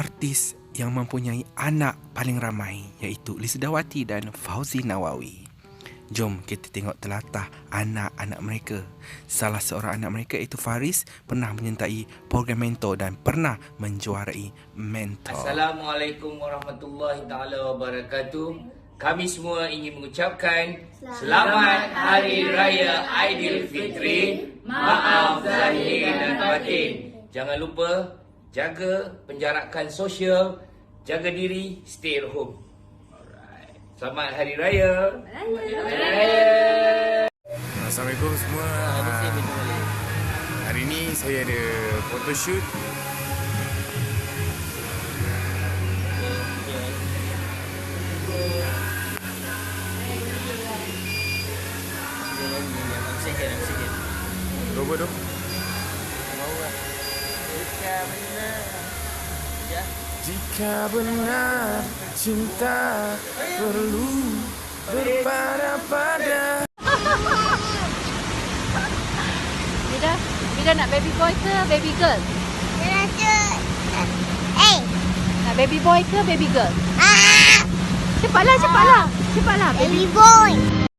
artis yang mempunyai anak paling ramai iaitu Lisdawati dan Fauzi Nawawi. Jom kita tengok telatah anak-anak mereka. Salah seorang anak mereka iaitu Faris pernah menyertai program mentor dan pernah menjuarai mentor. Assalamualaikum warahmatullahi taala wabarakatuh. Kami semua ingin mengucapkan Selamat Hari Raya Aidilfitri. Maaf zahir dan batin. Jangan lupa jaga penjarakan sosial, jaga diri, stay at home. Alright. Selamat Hari Raya. Hari Raya. Assalamualaikum semua. Hari ni saya ada photoshoot. Berapa tu? Jika benar cinta perlu berpada-pada Mida, Mida nak baby boy ke baby girl? Rasa Eh Nak baby boy ke baby girl? Ah Cepatlah, cepatlah. Cepatlah. Baby boy